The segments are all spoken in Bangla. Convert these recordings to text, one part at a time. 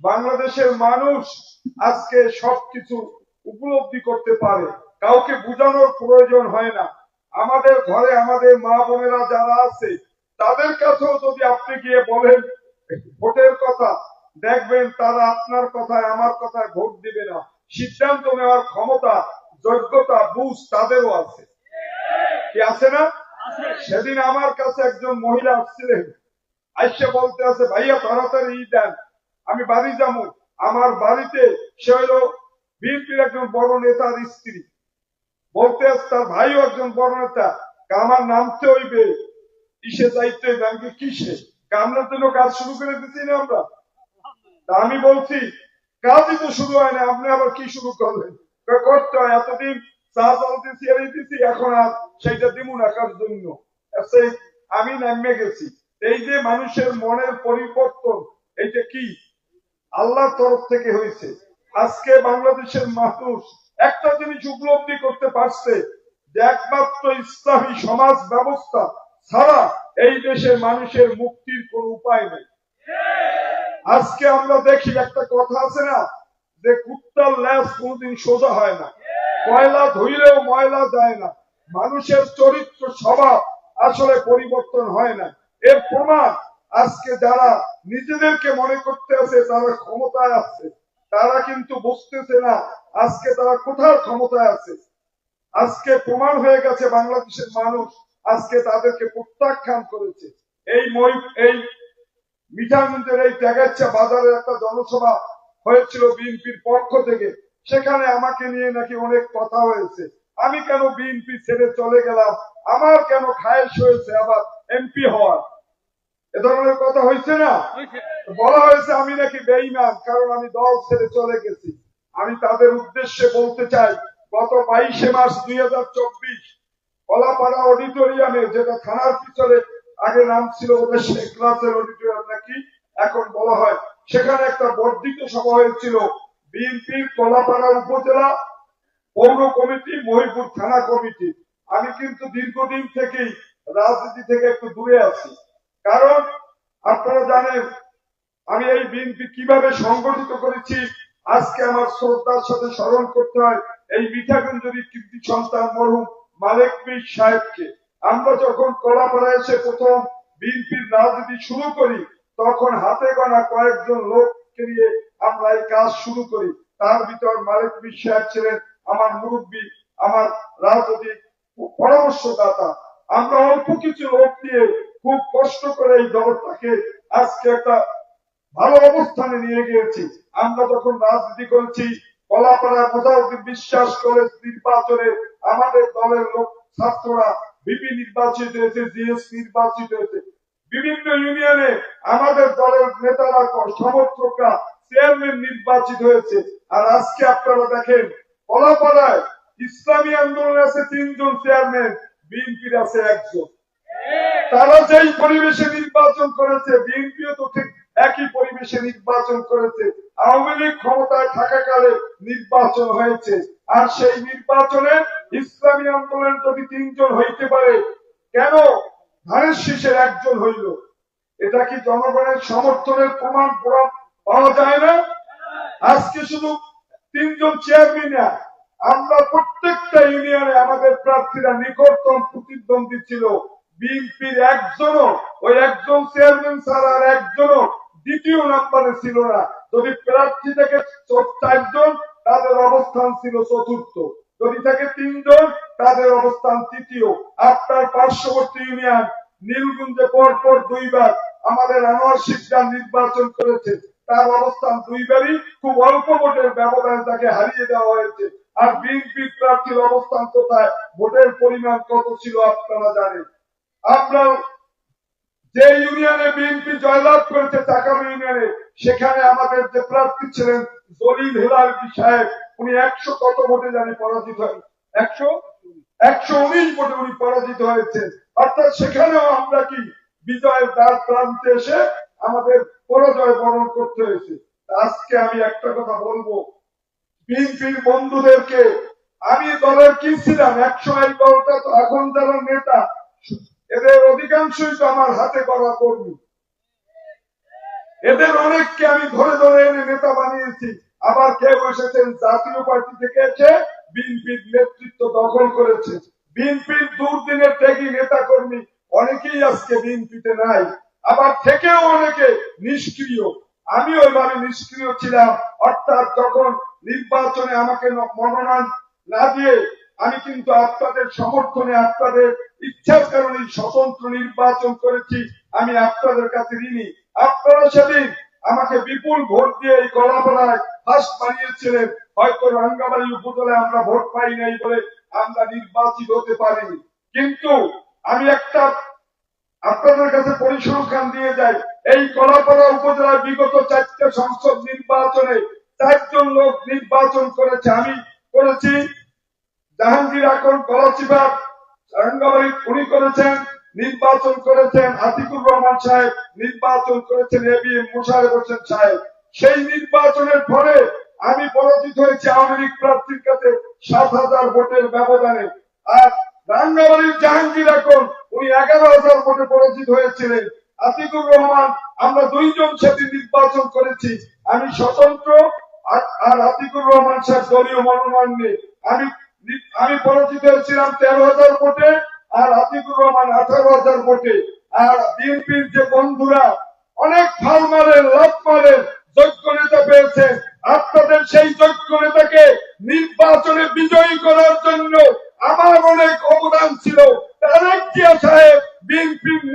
বাংলাদেশের মানুষ আজকে সবকিছু উপলব্ধি করতে পারে। কাউকে বোঝানোর প্রয়োজন হয় না। আমাদের ঘরে আমাদের মা বোনেরা যারা আছে, তাদের কাছেও যদি আপনি গিয়ে বলেন, ভোটের কথা দেখবেন তারা আপনার কথায়, আমার কথায় ভোট দিবে না। সিদ্ধান্ত নেওয়ার ক্ষমতা, যোগ্যতা, বুঝ তাদেরও আছে। কি আছে না? সেদিন আমার কাছে একজন মহিলা আসছিলেন। আইসে বলতে আছে, ভাইয়া, তাড়াতাড়ি দেন। আমি বাড়ি যাব। আমার বাড়িতে সে হলো বিএনপির একজন বড় নেতার স্ত্রী। বলতে তার ভাইও একজন বড় নেতা। আমার নামতে হইবে। কিসে যাইতে আমি কিসে? আমরা জন্য কাজ শুরু করে দিচ্ছি না আমরা। আমি বলছি, কাজই তো শুরু হয় না আপনি আবার কি শুরু করলেন? করতে হয়, এতদিন চা জল দিছি আর দিছি, এখন আর সেইটা না কার জন্য? সেই আমি নামে গেছি। এই যে মানুষের মনের পরিবর্তন, এইটা কি? আল্লাহর তরফ থেকে হয়েছে। আজকে বাংলাদেশের মানুষ একটা জিনিস উপলব্ধি করতে পারছে যে একমাত্র ইসলামী সমাজ ব্যবস্থা ছাড়া এই দেশের মানুষের মুক্তির কোন উপায় নেই। আজকে আমরা দেখি একটা কথা আছে না, যে কুত্তার ল্যাস কোনদিন সোজা হয় না। কয়লা ধুইলেও ময়লা যায় না। মানুষের চরিত্র স্বভাব আসলে পরিবর্তন হয় না। এর প্রমাণ আজকে যারা নিজেদেরকে মনে করতে আছে, তারা ক্ষমতায় আছে, তারা কিন্তু বুঝতেছে না আজকে তারা কোথায় ক্ষমতায় আছে। আজকে প্রমাণ হয়ে গেছে বাংলাদেশের মানুষ আজকে তাদেরকে প্রত্যাখ্যান করেছে। এই মই, এই মিঠাগঞ্জের এই ত্যাগাচ্ছা বাজারে একটা জনসভা হয়েছিল বিএনপির পক্ষ থেকে। সেখানে আমাকে নিয়ে নাকি অনেক কথা হয়েছে। আমি কেন বিএনপি ছেড়ে চলে গেলাম? আমার কেন খায়েশ হয়েছে আবার এমপি হওয়ার? এ ধরনের কথা হয়েছে না? বলা হয়েছে আমি নাকি বেইমান কারণ আমি দল ছেড়ে চলে গেছি। আমি তাদের উদ্দেশ্যে বলতে চাই গত বাইশে মার্চ দুই হাজার চব্বিশ কলাপাড়া অডিটোরিয়ামে যেটা থানার পিছনে আগে নাম ছিল ওদের শেখ ক্লাসের অডিটোরিয়াম নাকি এখন বলা হয় সেখানে একটা বর্ধিত সভা হয়েছিল। বিএনপির কলাপাড়া উপজেলা পৌর কমিটি মহিপুর থানা কমিটি। আমি কিন্তু দীর্ঘদিন থেকেই রাজনীতি থেকে একটু দূরে আছি। কারণ আপনারা জানেন, আমি এই বিএনপি কীভাবে সংগঠিত করেছি, আজকে আমার শ্রদ্ধার সাথে স্মরণ করতে হয়, এই মিঠাগঞ্জের কীর্তি সন্তান মরহুম মালিক পীর সাহেবকে। আমরা যখন কলাপাড়া এসে প্রথম বিএনপির রাজনীতি শুরু করি, তখন হাতে গোনা কয়েকজন লোককে নিয়ে আমরা এই কাজ শুরু করি। তার ভিতর মালিক পীর সাহেব ছিলেন আমার মুরব্বী, আমার রাজনৈতিক পরামর্শদাতা। আমরা অল্প কিছু লোক দিয়ে খুব কষ্ট করে এই দলটাকে আজকে একটা ভালো অবস্থানে নিয়ে গিয়েছি। আমরা যখন রাজনীতি করছি কলাপাড়া মোজাউদ্দিন বিশ্বাস কলেজ নির্বাচনে আমাদের দলের লোক, ছাত্ররা বিপি নির্বাচিত হয়েছে, জিএস নির্বাচিত হয়েছে। বিভিন্ন ইউনিয়নে আমাদের দলের নেতারা, সমর্থকরা চেয়ারম্যান নির্বাচিত হয়েছে। আর আজকে আপনারা দেখেন, কলাপাড়ায় ইসলামী আন্দোলন আছে তিনজন চেয়ারম্যান বিএনপির আছে একজন। তারা যেই পরিবেশে নির্বাচন করেছে, বিএনপিও তো ঠিক একই পরিবেশে নির্বাচন করেছে। আওয়ামী লীগ ক্ষমতায় থাকাকালে নির্বাচন হয়েছে। আর সেই নির্বাচনে ইসলামী আন্দোলন যদি তিনজন হইতে পারে, কেন ধানের শীষের একজন হইল? এটা কি জনগণের সমর্থনের প্রমাণ পাওয়া যায় না? আজকে শুধু তিনজন চেয়ারম্যান আমরা প্রত্যেকটা ইউনিয়নে আমাদের প্রার্থীরা নিকটতম প্রতিদ্বন্দ্বী ছিল। বিএনপির একজনও, ওই একজন চেয়ারম্যান ছাড়া আর একজনও দ্বিতীয় নাম্বারে ছিল না। যদি প্রার্থী থেকে চারজন, তাদের অবস্থান ছিল চতুর্থ। যদি থাকে তিনজন, তাদের অবস্থান তৃতীয়। আপনার পার্শ্ববর্তী ইউনিয়ন নীলগুঞ্জে পর পর দুইবার আমাদের আনোয়ার শিকদার নির্বাচন করেছে। তার অবস্থান দুইবারই খুব অল্প ভোটের ব্যবধানে তাকে হারিয়ে দেওয়া হয়েছে। আর বিএনপি প্রার্থীর অবস্থান কোথায়? ভোটের পরিমাণ কত ছিল আপনারা জানেন। আপনার যে ইউনিয়নে বিএনপি জয়লাভ করেছে চাকাম ইউনিয়নে, সেখানে আমাদের যে প্রার্থী ছিলেন জলিল হেলাল সাহেব, উনি একশো কত ভোটে জানি পরাজিত হয় একশো? একশো উনিশ ভোটে উনি পরাজিত হয়েছে অর্থাৎ সেখানেও আমরা কি বিজয়ের দ্বার প্রান্তে এসে আমাদের পরাজয় বরণ করতে হয়েছে। আজকে আমি একটা কথা বলব। বিএনপির বন্ধুদেরকে, আমি দলের কি ছিলাম? একশো এই দলটা তো এখন যারা নেতা এদের অধিকাংশই তো আমার হাতে করা কর্মী। এদের অনেককে আমি ধরে ধরে এনে নেতা বানিয়েছি। আবার কেউ এসেছেন জাতীয় পার্টি থেকে এসে বিএনপির নেতৃত্ব দখল করেছে। বিএনপির দুর্দিনের ত্যাগী নেতা কর্মী অনেকেই আজকে বিএনপিতে নাই। আবার থেকেও অনেকে নিষ্ক্রিয়। আমি ওইভাবে নিষ্ক্রিয় ছিলাম। অর্থাৎ যখন নির্বাচনে আমাকে মনোনয়ন না দিয়ে আমি কিন্তু আপনাদের সমর্থনে, আপনাদের ইচ্ছার কারণে স্বতন্ত্র নির্বাচন করেছি। আমি আপনাদের কাছে ঋণী। আপনারা সেদিন আমাকে বিপুল ভোট দিয়ে এই গলাপড়ায় ফার্স্ট বানিয়েছিলেন। হয়তো রাঙ্গাবাড়ি উপজেলায় আমরা ভোট পাই নাই বলে আমরা নির্বাচিত হতে পারিনি। কিন্তু আমি একটা আপনাদের কাছে পরিসংখ্যান দিয়ে যাই। এই কলাপাড়া উপজেলার বিগত চারটে সংসদ নির্বাচনে চারজন লোক নির্বাচন করেছে। আমি করেছি জাহাঙ্গীর আকন কলাচিবাগ রাঙ্গাবাড়ি উনি করেছেন, নির্বাচন করেছেন, আতিকুর রহমান সাহেব নির্বাচন করেছেন এ বি মুশারফ হোসেন সাহেব। সেই নির্বাচনের পরে আমি পরাজিত হয়েছি আওয়ামী লীগ প্রার্থীর কাছে সাত হাজার ভোটের ব্যবধানে। আর রাঙ্গাবাড়ির জাহাঙ্গীর এখন, উনি এগারো হাজার ভোটে পরাজিত হয়েছিলেন। আতিকুর রহমান, আমরা দুইজন সেদিন নির্বাচন করেছি। আমি স্বতন্ত্র আর- আর আতিকুর রহমান সাহেব দলীয় মনোনয়ন নিয়ে। আমি আমি পরাজিত হয়েছিলাম তেরো হাজার ভোটে আর আতিকুর রহমান আঠারো হাজার ভোটে। আর বিএনপির যে বন্ধুরা, অনেক ফাল মারেন লাভ মারেন যোগ্য নেতা পেয়েছেন আপনাদের সেই যোগ্য নেতাকে নির্বাচনে বিজয়ী করার জন্য আমার অনেক অবদান ছিল।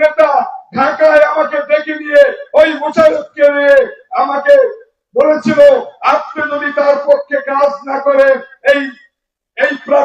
নেতা, ঢাকায় আমাকে ডেকে নিয়ে ওই মোশারফকে নিয়ে আমাকে বলেছিল, আপনি যদি তার পক্ষে কাজ না করেন, এই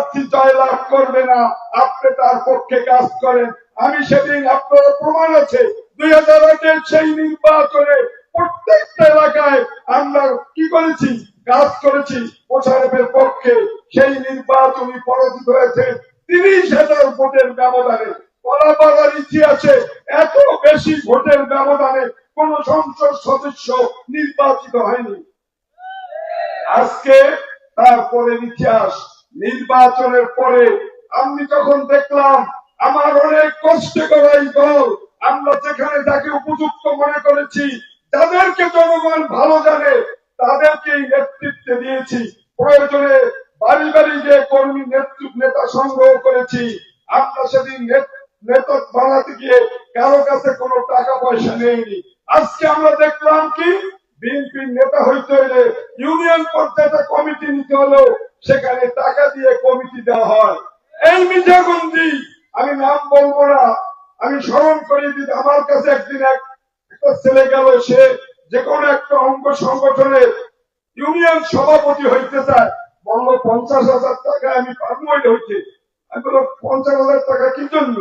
প্রার্থী জয়লাভ করবে না, আপনি তার পক্ষে কাজ করেন। আমি সেদিন আপনার প্রমাণ আছে, দুই হাজার আটের সেই নির্বাচনে প্রত্যেকটা এলাকায় আমরা কি করেছি? কাজ করেছি মোশারফের পক্ষে। সেই নির্বাচনী পরাজিত হয়েছে তিরিশ হাজার ভোটের ব্যবধানে। কলাপাড়ার ইতিহাসে এত বেশি ভোটের ব্যবধানে কোন সংসদ সদস্য নির্বাচিত হয়নি। আজকে তারপরে ইতিহাস। নির্বাচনের পরে আমি যখন দেখলাম আমার অনেক কষ্ট করা এই দল, আমরা যেখানে যাকে উপযুক্ত মনে করেছি, যাদেরকে জনগণ ভালো জানে তাদেরকে নেতৃত্বে দিয়েছি। প্রয়োজনে বাড়ি বাড়ি গিয়ে কর্মী নেতৃত্ব, নেতা সংগ্রহ করেছি। আমরা সেদিন নেতা বানাতে গিয়ে কারও কাছে কোনো টাকা পয়সা নেইনি। আজকে আমরা দেখলাম কি? বিএনপির নেতা হইতে হলে ইউনিয়ন পর্যায়ে কমিটি নিতে হলেও সেখানে টাকা দিয়ে কমিটি দেওয়া হয়। এই মিঠাগঞ্জি আমি নাম বলব না, আমি স্মরণ করিয়ে দিই আমার কাছে একদিন এক একটা ছেলে গেল, সে যে কোনো একটা অঙ্গ সংগঠনে ইউনিয়ন সভাপতি হইতে চায়। বলল, পঞ্চাশ হাজার টাকা আমি পাবো এটা হইতে। আমি বলল পঞ্চাশ হাজার টাকা কি জন্য?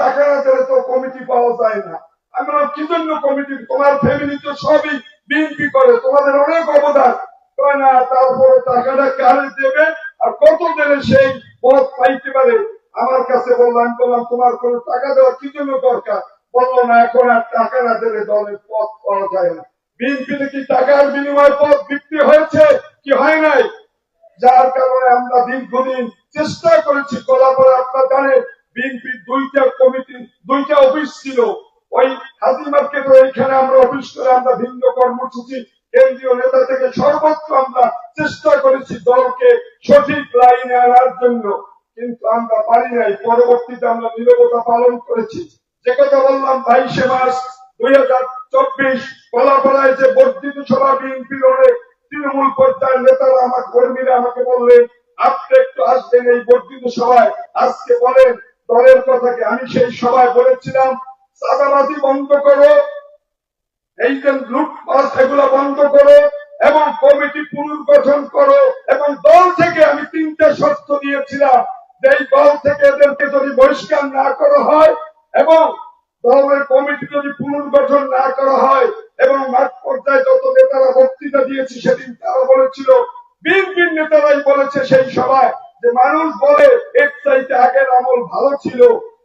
টাকা না দিলে তো কমিটি পাওয়া যায় না। আমি বললাম কি জন্য কমিটি? তোমার ফ্যামিলি তো সবই বিএনপি করে, তোমাদের অনেক অবদান। না, তারপরে টাকাটা কারে দেবে? আর কত দিলে সেই পদ পাইতে পারে? আমার কাছে বললাম বললাম, তোমার কোন টাকা দেওয়ার কি জন্য দরকার? বলল, না, এখন আর টাকা না দিলে দলের পদ পাওয়া যায় না। বিএনপিতে কি টাকার বিনিময়ে পদ বিক্রি হয়েছে? কি হয় নাই? যার কারণে আমরা দীর্ঘদিন চেষ্টা করেছি কলাপাড়া আপনার জানেন বিএনপির দুইটা কমিটি, দুইটা অফিস ছিল। ওই হাজি মার্কেট ওইখানে আমরা অফিস করে আমরা ভিন্ন কর্মসূচি কেন্দ্রীয় নেতা থেকে সর্বত্র আমরা চেষ্টা করেছি দলকে সঠিক লাইনে আনার জন্য। কিন্তু আমরা পারি নাই। পরবর্তীতে আমরা নিরবতা পালন করেছি। যে কথা বললাম, বাইশে মাস দুই হাজার চব্বিশ কলাপাড়ায় যে বর্ধিত সভা বিএনপির অনেক তৃণমূল পর্যায়ের নেতারা আমার কর্মীরা আমাকে বললেন, আপনি একটু আসবেন এই বর্ধিত সভায়। আজকে বলেন, দলের কথাকে আমি সেই সভায় বলেছিলাম চাঁদাবাজি বন্ধ করো। এই যে লুটপাট এগুলো বন্ধ করো এবং কমিটি পুনর্গঠন করো এবং দল থেকে আমি তিনটা শর্ত দিয়েছিলাম যে এই দল থেকে এদেরকে যদি বহিষ্কার না করা হয় এবং দলের কমিটি যদি পুনর্গঠন না করা হয় এবং মাঠ পর্যায়ে যত নেতারা বক্তৃতা দিয়েছি সেদিন তারা বলেছিল, বিএনপির নেতারাই বলেছে সেই সভায় যে মানুষ বলে, এর চাইতে আগের আমল ভালো ছিল।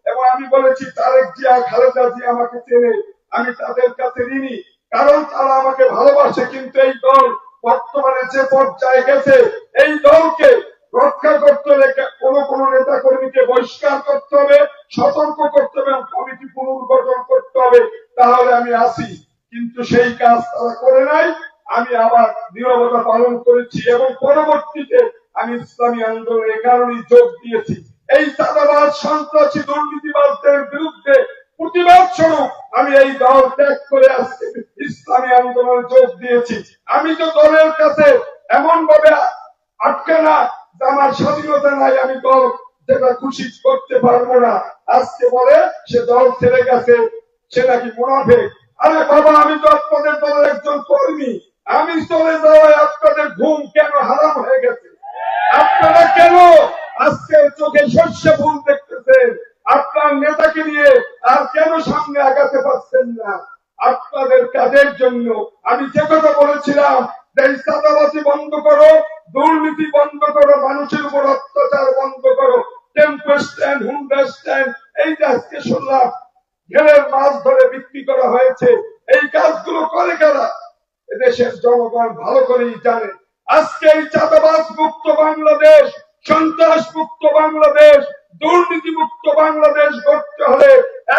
এবং আমি বলেছি, তারেক জিয়া, খালেদা জিয়া আমাকে চেনে। আমি তাদের কাছে ঋণী, কারণ তারা আমাকে ভালোবাসে, কিন্তু এই দল বর্তমানে যে পর্যায়ে গেছে, এই দলকে রক্ষা করতে হলে কোন কোন নেতা কর্মীকে বহিষ্কার করতে হবে, সতর্ক করতে হবে কমিটি পুনর্গঠন করতে হবে। তাহলে আমি আসি কিন্তু সেই কাজ তারা করে নাই। আমি আবার নিরবতা পালন করেছি এবং পরবর্তীতে আমি ইসলামী আন্দোলনের কারণে যোগ দিয়েছি। এই চাঁদাবাদ সন্ত্রাসী দুর্নীতিবাদদের বিরুদ্ধে প্রতিবাদ স্বরূপ আমি এই দল ত্যাগ করে আজকে ইসলামী আন্দোলনে যোগ দিয়েছি। আমি তো দলের কাছে এমন ভাবে আটকে না আমার স্বাধীনতা নাই, আমি দল যেটা খুশি করতে পারব না। আজকে বলে সে দল ছেড়ে গেছে, সে নাকি মুনাফেক। আরে বাবা, আমি তো আপনাদের দলের একজন কর্মী। আমি চলে যাওয়ায় আপনাদের ঘুম কেন হারাম হয়ে গেছে? আপনারা কেন আজকে চোখে শস্য ফুল দেখতেছেন। আপনার নেতাকে নিয়ে আর কেন সামনে আগাতে পারছেন না? আপনাদের কাজের জন্য আমি যে কথা বলেছিলাম বন্ধ করো, দুর্নীতি বন্ধ করো, মানুষের উপর অত্যাচার বন্ধ করো মাছ ধরে বিক্রি করা হয়েছে। এই কাজগুলো করে কারা? এদেশের জনগণ ভালো করেই জানে। আজকে এই চাঁদাবাজ মুক্ত বাংলাদেশ সন্ত্রাস মুক্ত বাংলাদেশ দুর্নীতি মুক্ত বাংলাদেশ করতে হলে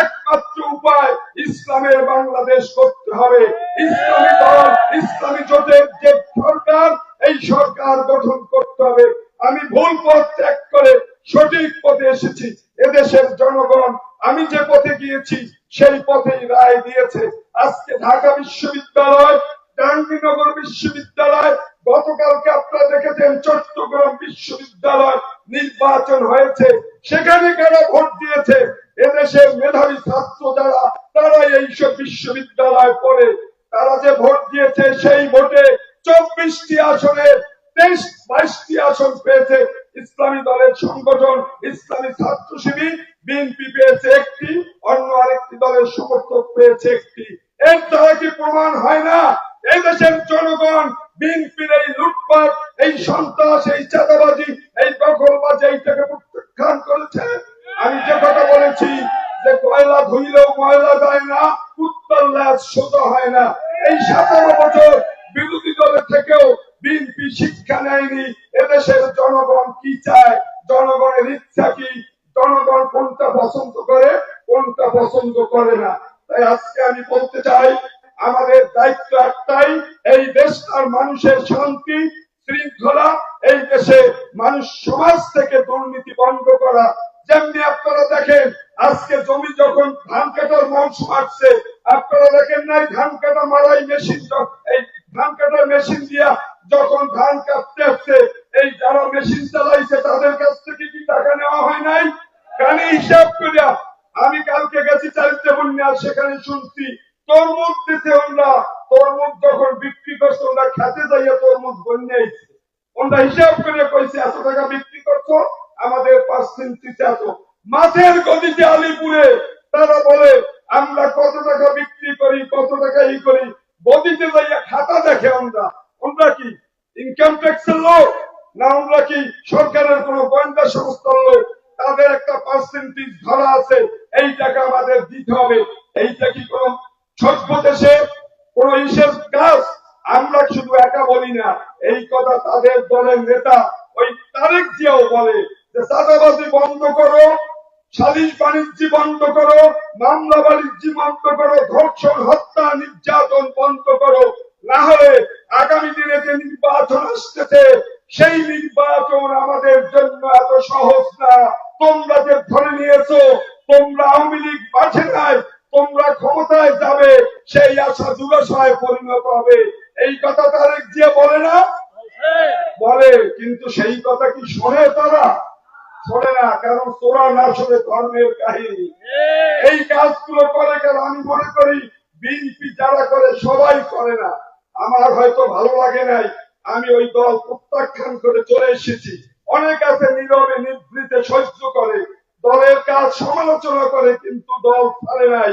একমাত্র উপায় ইসলামের বাংলাদেশ করতে হবে। ইসলামী দল, ইসলামী জোটের যে সরকার, এই সরকার গঠন করতে হবে। আমি ভুল পথ ত্যাগ করে সঠিক পথে এসেছি। এদেশের জনগণ, আমি যে পথে গিয়েছি, সেই পথেই রায় দিয়েছে। আজকে ঢাকা বিশ্ববিদ্যালয় জাহাঙ্গীরনগর বিশ্ববিদ্যালয়, গতকালকে আপনারা দেখেছেন চট্টগ্রাম বিশ্ববিদ্যালয় নির্বাচন হয়েছে। সেখানে কারা ভোট দিয়েছে? এদেশের মেধাবী ছাত্র যারা তারা এইসব বিশ্ববিদ্যালয় পড়ে। তারা যে ভোট দিয়েছে সেই ভোটে চব্বিশটি আসনে, তেইশ, বাইশটি আসন পেয়েছে ইসলামী দলের সংগঠন, ইসলামী ছাত্র শিবির। বিএনপি পেয়েছে একটি, অন্য আরেকটি দলের সমর্থক পেয়েছে একটি। এর দ্বারা কি প্রমাণ হয় না? এই দেশের জনগণ, বিএনপির এই লুটপাট, এই সন্ত্রাস, এই চাঁদাবাজি, এই দখলবাজি, এইটাকে প্রত্যাখ্যান করেছে। আমি যে কথা বলেছি যে কয়লা ধুইলেও ময়লা যায় না উত্তর ল্যাস সোজা হয় না। এই সতেরো বছর বিরোধী দলের থেকেও বিএনপি শিক্ষা নেয়নি। এদেশের জনগণ কি চায়? জনগণের ইচ্ছা কি? জনগণ কোনটা পছন্দ করে, কোনটা পছন্দ করে না। তাই আজকে আমি বলতে চাই আমাদের দায়িত্ব একটাই, এই দেশটার মানুষের শান্তি, শৃঙ্খলা, এই দেশে মানুষ সমাজ থেকে দুর্নীতি বন্ধ করা। যেমনি আপনারা দেখেন, আজকে জমি যখন ধান কাটার মৌসুম আসছে আপনারা দেখেন নাই ধান কাটা মারাই মেশিন এই ধান কাটার মেশিন দিয়া যখন ধান কাটতে আসছে, এই যারা মেশিন চালাইছে, তাদের কাছ থেকে কি টাকা নেওয়া হয় নাই? কানে হিসাব করিয়া, আমি কালকে গেছি চারিত্রে বন্যা সেখানে শুনছি তরমুজ দিতে ওরা তরমুজ যখন বিক্রি করছে ওরা খেতে যাইয়া তরমুজ বন্যাইছে ওরা হিসাব করে কইছে, এত টাকা বিক্রি করছ? আমাদের পার্সেন্ট এত মাছের গদিতে আলিপুরে তারা বলে, আমরা কত টাকা বিক্রি করি, কত টাকা ই করি? গদিতে যাইয়া খাতা দেখে আমরা আমরা কি ইনকাম ট্যাক্সের লোক? না আমরা কি, সরকারের কোন গোয়েন্দা সংস্থার লোক? তাদের একটা পার্সেন্টেজ ধরা আছে, এই টাকা আমাদের দিতে হবে। এইটা কি কোন কোন আমরা শুধু একা বলি না, এই কথা তাদের দলের নেতা ওই তারেক জিয়াও বলে যে, চাঁদাবাজি বন্ধ করো বাণিজ্য বন্ধ করো, মামলা বাণিজ্য বন্ধ করো ধর্ষণ হত্যা, নির্যাতন বন্ধ করো। না হলে আগামী দিনে যে নির্বাচন আসতেছে, সেই নির্বাচন আমাদের জন্য এত সহজ না। তোমরা যে ধরে নিয়েছো, তোমরা আওয়ামী লীগ বাঁচে নাই তোমরা ক্ষমতায় যাবে, সেই আশা দুরাশায় পরিণত হবে। এই কথা তারেক জিয়া বলে না? বলে, কিন্তু সেই কথা কি শোনে তারা? শোনে না, কারণ তোরা না শোনে ধর্মের কাহিনী। এই কাজগুলো করে কারণ আমি মনে করি বিএনপি যারা করে, সবাই করে না। আমার হয়তো ভালো লাগে নাই। আমি ওই দল প্রত্যাখ্যান করে চলে এসেছি। অনেক আছে নীরবে নিভৃতে সহ্য সমালোচনা করে কিন্তু দল ছাড়ে নাই।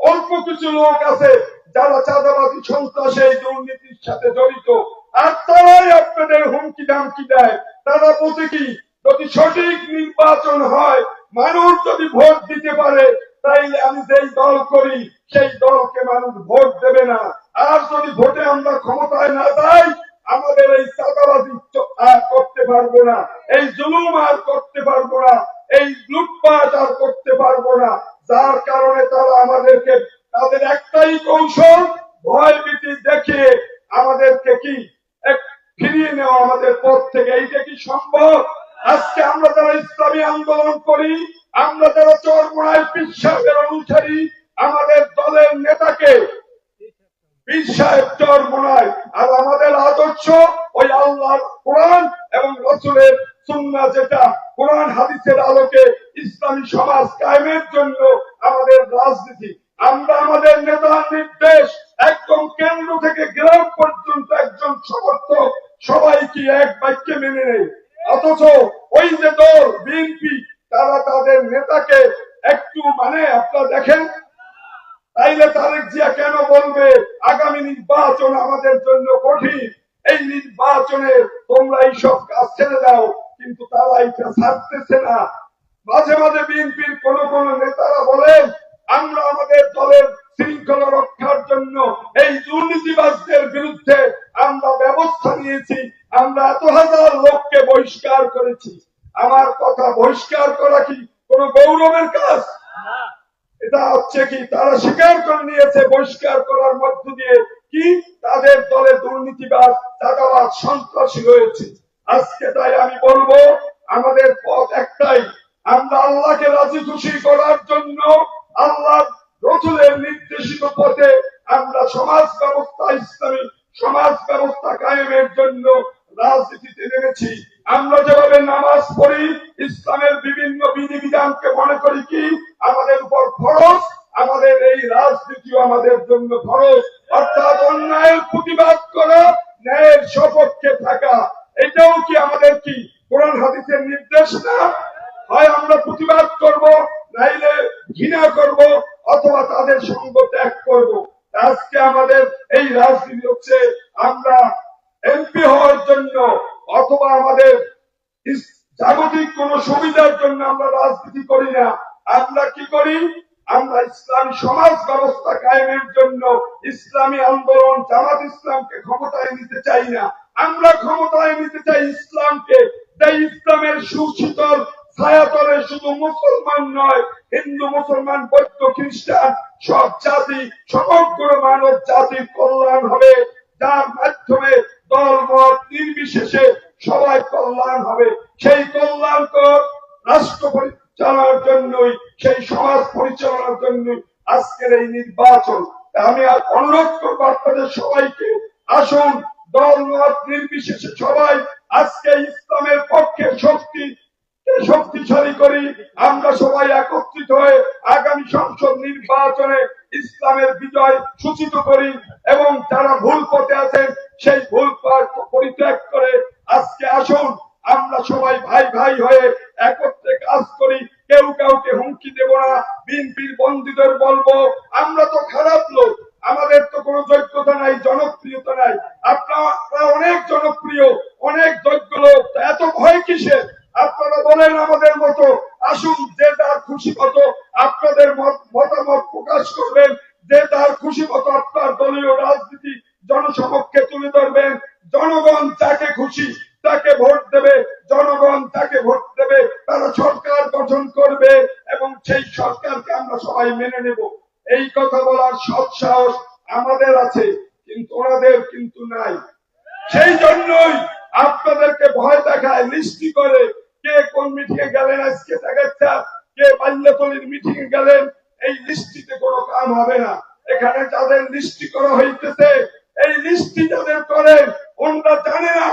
অল্প কিছু লোক আছে যারা চাঁদাবাদী সন্ত্রাসে দুর্নীতির সাথে জড়িত। আর তারাই আপনাদের হুমকি দামকি দেয়। তারা বলতে কি, যদি সঠিক নির্বাচন হয়, মানুষ যদি ভোট দিতে পারে তাইলে আমি যেই দল করি সেই দলকে মানুষ ভোট দেবে না আর যদি ভোটে আমরা ক্ষমতায় না যাই আমাদের এই চাঁদাবাজি চ- আর করতে পারব না এই জুলুম আর করতে পারব না এই লুটপাট আর করতে পারব না যার কারণে তারা আমাদেরকে তাদের একটাই কৌশল ভয় ভীতি দেখিয়ে আমাদেরকে কি এক ফিরিয়ে নেওয়া আমাদের পথ থেকে, এইটা কি সম্ভব? আজকে আমরা যারা ইসলামী আন্দোলন করি, আমরা যারা চরমোড়ায় বিশ্বাসের অনুসারী আমাদের দলের নেতাকে চরমোনায় আমাদের নেতার নির্দেশ একদম কেন্দ্র থেকে গ্রাম পর্যন্ত একজন সমর্থক সবাই কি এক বাক্যে মেনে নেয় অথচ ওই যে দল, বিএনপি, তারা তাদের নেতাকে একটু মানে আপনারা দেখেন? তাইলে তারেক জিয়া কেন বলবে, আগামী নির্বাচন আমাদের জন্য কঠিন। এই নির্বাচনে তোমরা এইসব কাজ ছেড়ে দাও, কিন্তু তারা এটা ছাড়তেছে না। মাঝে মাঝে বিএনপির কোন কোন নেতারা বলেন, আমরা আমাদের দলের শৃঙ্খলা রক্ষার জন্য এই দুর্নীতিবাজদের বিরুদ্ধে আমরা ব্যবস্থা নিয়েছি, আমরা এত হাজার লোককে বহিষ্কার করেছি। আমার কথা বহিষ্কার করা কি কোনো গৌরবের কাজ? এটা হচ্ছে কি তারা স্বীকার করে নিয়েছে বহিষ্কার করার মধ্য দিয়ে কি তাদের দলে দুর্নীতিবাদ চাঁদাবাদ সন্ত্রাসী রয়েছে। আজকে তাই আমি বলব, আমাদের পথ একটাই, আমরা আল্লাহকে রাজি খুশি করার জন্য আল্লাহ রসুলের নির্দেশিত পথে আমরা সমাজ ব্যবস্থা, ইসলামী সমাজ ব্যবস্থা কায়েমের জন্য রাজনীতিতে নেমেছি। আমরা যেভাবে নামাজ পড়ি, ইসলামের বিভিন্ন বিধিবিধানকে মনে করি কি? আমাদের উপর ফরজ, আমাদের এই রাজনীতিও আমাদের জন্য ফরজ। অর্থাৎ অন্যায়ের প্রতিবাদ করা, ন্যায়ের সপক্ষে থাকা, এটাও কি আমাদের কি কোরআন হাদিসের নির্দেশ না? হয় আমরা প্রতিবাদ করব নাইলে ঘৃণা করব অথবা তাদের সঙ্গ ত্যাগ করব। আজকে আমাদের এই রাজনীতি হচ্ছে আমরা এমপি হওয়ার জন্য অথবা আমাদের জাগতিক কোন সুবিধার জন্য আমরা রাজনীতি করি না। আমরা কি করি? আমরা ইসলামী সমাজ ব্যবস্থা কায়েমের জন্য ইসলামী আন্দোলন, জামাত ইসলামকে ক্ষমতায় নিতে চাই না। আমরা ক্ষমতায় নিতে চাই ইসলামকে। ইসলামের সুশীতল ছায়াতলে শুধু মুসলমান নয়, হিন্দু, মুসলমান, বৌদ্ধ, খ্রিস্টান, সব জাতি, সমগ্র মানব জাতির কল্যাণ হবে। যার মাধ্যমে দল মত নির্বিশেষে সবাই কল্যাণ হবে। সেই কল্যাণকর রাষ্ট্র পরিচালনার জন্যই, সেই সমাজ পরিচালনার জন্যই আজকের এই নির্বাচন। আমি অনুরোধ করব আপনাদের সবাইকে, আসুন দল মত নির্বিশেষে সবাই আজকে ইসলামের পক্ষে শক্তি শক্তিশালী করি। আমরা সবাই একত্রিত হয়ে আগামী সংসদ নির্বাচনে ইসলামের বিজয় সূচিত করি এবং যারা ভুল পথে আছেন, সেই ভুল পথ পরিত্যাগ করে আজকে আসুন। আমরা সবাই ভাই ভাই হয়ে একত্রে কাজ করি। কেউ কাউকে হুমকি দেব না। বিএনপির বন্দীদের বলব, আমরা তো খারাপ লোক। আমাদের তো কোনো যোগ্যতা নাই, জনপ্রিয়তা নাই। আপনারা অনেক জনপ্রিয়, অনেক যোগ্য লোক। এত ভয় কিসের? আপনারা বলেন আমাদের মতো, আসুন যে তার খুশি মতো আপনাদের মতামত প্রকাশ করবেন, যে তার খুশি মতো আপনার দলীয় রাজনীতি জনসমক্ষে তুলে ধরবেন। জনগণ যাকে খুশি তাকে ভোট দেবে, জনগণ তাকে ভোট দেবে, তারা সরকার গঠন করবে এবং সেই সরকারকে আমরা সবাই মেনে নেব। এই কথা বলার সৎ সাহস আমাদের আছে, কিন্তু ওনাদের কিন্তু নাই। সেই জন্যই আপনাদেরকে ভয় দেখায়, লিস্টি করে কে কোন মিটিং গেলেন? আজকে দেখাচ্ছে কে বাল্যতলির মিটিং গেলেন? এই লিস্টিতে কোনো কাম হবে না। এখানে যাদের লিস্টি করা হইতেছে, এই লিস্টি যাদের করেন ওনরা জানে না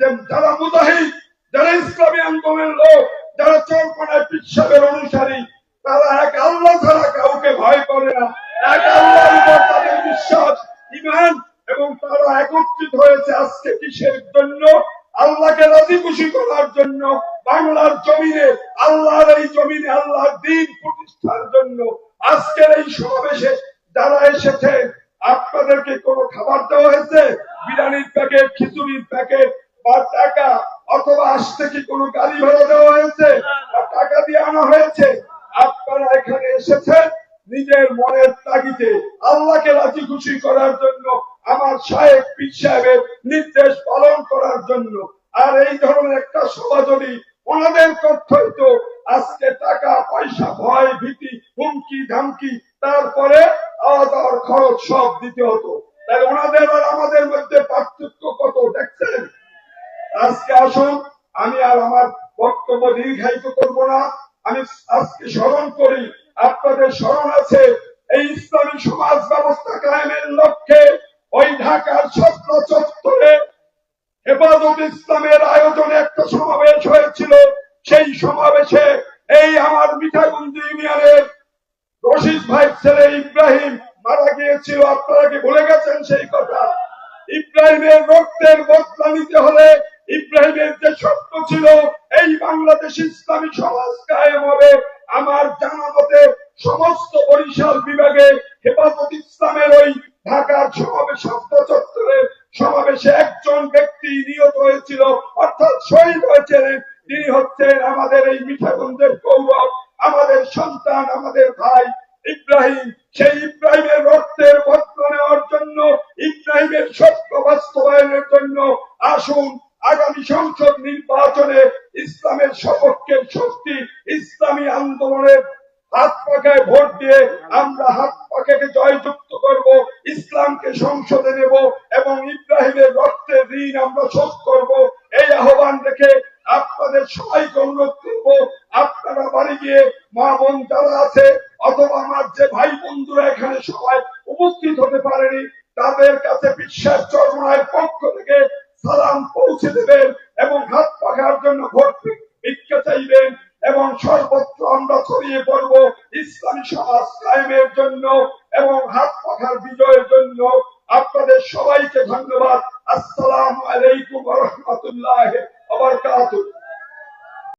যে যারা মুজাহিদ, যারা ইসলামী আন্দোলনের লোক, যারা চরপনায় পিসাবের অনুসারী, তারা এক আল্লাহ ছাড়া কাউকে ভয় করে না। এক আল্লাহর উপর তাদের বিশ্বাস ইমান এবং তারা একত্রিত হয়েছে আজকে কিসের আল্লাহকে রাজি খুশি করার জন্য বাংলার জমিনে, আল্লাহর এই জমিনে, আল্লাহর দিন প্রতিষ্ঠার জন্য আজকের এই সমাবেশে যারা এসেছে, আপনাদেরকে কোনো খাবার দেওয়া হয়েছে? বিরিয়ানির প্যাকেট, খিচুড়ির প্যাকেট বা টাকা অথবা আসতে কি কোনো গাড়ি ভাড়া দেওয়া হয়েছে? বা টাকা দিয়ে আনা হয়েছে? আপনারা এখানে এসেছেন নিজের মনের তাগিদে আল্লাহকে রাজি খুশি করার জন্য, আমার সাহেব পীর সাহেবের নির্দেশ পালন করার জন্য। আর এই ধরনের একটা সভা যদি ওনাদের করতে হইতো, আজকে টাকা, পয়সা, ভয়, ভীতি, হুমকি, ধামকি, তারপরে আওয়া খরচ সব দিতে হতো। তাহলে ওনাদের আর আমাদের মধ্যে পার্থক্য কত, দেখছেন? আজকে আসুন, আমি আর আমার বক্তব্য দীর্ঘায়িত করব না। আমি আজকে স্মরণ করি, আপনাদের স্মরণ আছে, এই ইসলামী সমাজ ব্যবস্থা কায়েমের লক্ষ্যে ওই ঢাকার স্বপ্ন চত্বরে হেফাজত ইসলামের আয়োজনে একটা সমাবেশ হয়েছিল। সেই সমাবেশে এই আমার মিঠাগুন্দি ইউনিয়নের রশিদ ভাই ছেলে ইব্রাহিম মারা গিয়েছিল। আপনারা কি ভুলে গেছেন সেই কথা? ইব্রাহিমের রক্তের বদলা নিতে হলে ইব্রাহিমের যে স্বপ্ন ছিল, এই বাংলাদেশ ইসলামী সমাজ কায়েম হবে। আমার জানা মতে সমস্ত বরিশাল বিভাগে হেফাজত ইসলামের ওই ঢাকার সমাবেশ শব্দ চত্বরের সমাবেশে একজন ব্যক্তি নিহত হয়েছিল, অর্থাৎ শহীদ হয়েছিলেন তিনি হচ্ছেন আমাদের এই মিঠাগঞ্জের গৌরব, আমাদের সন্তান, আমাদের ভাই ইব্রাহিম। সেই ইব্রাহিমের রক্তের বদলা নেওয়ার জন্য, ইব্রাহিমের সত্য বাস্তবায়নের জন্য আসুন, আগামী সংসদ নির্বাচনে ইসলামের সপক্ষের শক্তি, ইসলামী আন্দোলনের হাত পাখায় ভোট দিয়ে আমরা হাত পাখাকে জয়যুক্ত করব, ইসলামকে সংসদে নেব এবং ইব্রাহিমের রক্তের ঋণ আমরা শোধ করব। এই আহ্বান রেখে আপনাদের সবাইকে অনুরোধ করব, আপনারা বাড়ি গিয়ে মা বোন যারা আছে অথবা আমার যে ভাই বন্ধুরা এখানে সবাই উপস্থিত হতে পারেনি, তাদের কাছে বিশ্বাস চরমায়ের পক্ষ থেকে সালাম পৌঁছে দেবেন এবং হাত পাখার জন্য ভোট ভিক্ষা চাইবেন। এবং সর্বত্র আমরা ছড়িয়ে পড়ব ইসলামী সমাজ কায়েমের জন্য এবং হাত পাখার বিজয়ের জন্য। আপনাদের সবাইকে ধন্যবাদ। আসসালামু আলাইকুম রহমতুল্লাহ আবার